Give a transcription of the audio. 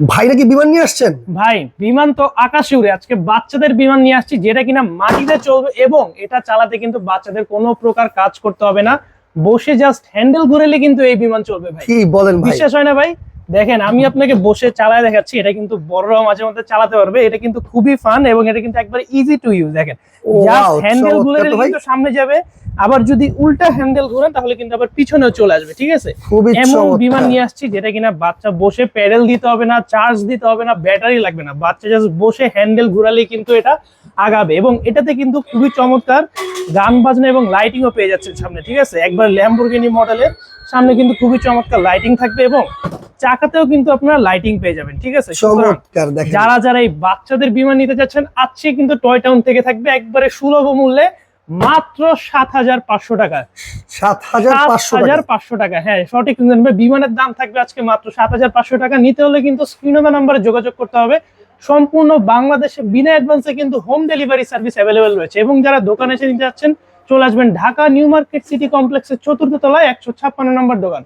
ভাইরা কি বিমান নিয়ে আসছেন? ভাই বিমান তো আকাশে উড়ে আজকে বাচ্চাদের বিমান নিয়ে আসছি যেটা কিনা মাটিতে চলবে এবং এটা চালাতে কিন্তু বাচ্চাদের কোনো প্রকার কাজ করতে হবে না। বসে জাস্ট হ্যান্ডেল ঘুরেলে কিন্তু এই বিমান চলবে ভাই। কি বলেন বিশ্বাস হয় না ভাই? দেখেন আমি আপনাকে বসে চালায় দেখাচ্ছি এটা কিন্তু বড়রাও মাঝে মধ্যে চালাতে পারবে এটা কিন্তু খুবই ফান এবং এটা কিন্তু একবার ইজি টু ইউজ দেখেন। হ্যান্ডেল ঘুরে কিন্তু সামনে যাবে আবার যদি উল্টা হ্যান্ডেল ঘুরেন তাহলে কিন্তু আবার পিছনেও চলে আসবে ঠিক আছে? এমন বিমান নিয়ে আসছি যেটা কিনা বাচ্চা বসে প্যাডেল দিতে হবে না চার্জ দিতে হবে না ব্যাটারি লাগবে না বাচ্চা জাস্ট বসে হ্যান্ডেল ঘুরালেই কিন্তু এটা আগাবে এবং এটাতে কিন্তু খুবই চমৎকার গান বাজনা এবং লাইটিংও পেয়ে যাচ্ছে সামনে ঠিক আছে? একবার ল্যাম্বোর্গিনি মডেলের সামনে কিন্তু খুবই চমৎকার লাইটিং থাকবে এবং চাকাতেও কিন্তু আপনারা লাইটিং পেয়ে যাবেন ঠিক আছে? যারা যারা এই বাচ্চাদের বিমান নিতে যাচ্ছেন আজকে কিন্তু টয় টাউন থেকে থাকবে একবারে সুলভ মূল্যে মাত্র সাত হাজার পাঁচশো টাকা। সাত হাজার পাঁচশো টাকা। হ্যাঁ সঠিক বিমানের দাম থাকবে আজকে মাত্র সাত হাজার পাঁচশো টাকা। নিতে হলে কিন্তু স্ক্রিনদা নাম্বারে যোগাযোগ করতে হবে। সম্পূর্ণ বাংলাদেশে বিনা অ্যাডভান্সে কিন্তু হোম ডেলিভারি সার্ভিস অ্যাভেলেবেল রয়েছে এবং যারা দোকানে এসে নিতে যাচ্ছেন চলে আসবেন ঢাকা নিউ মার্কেট সিটি কমপ্লেক্সের চতুর্থ তলায় একশো ছাপ্পান্ন নম্বর দোকান।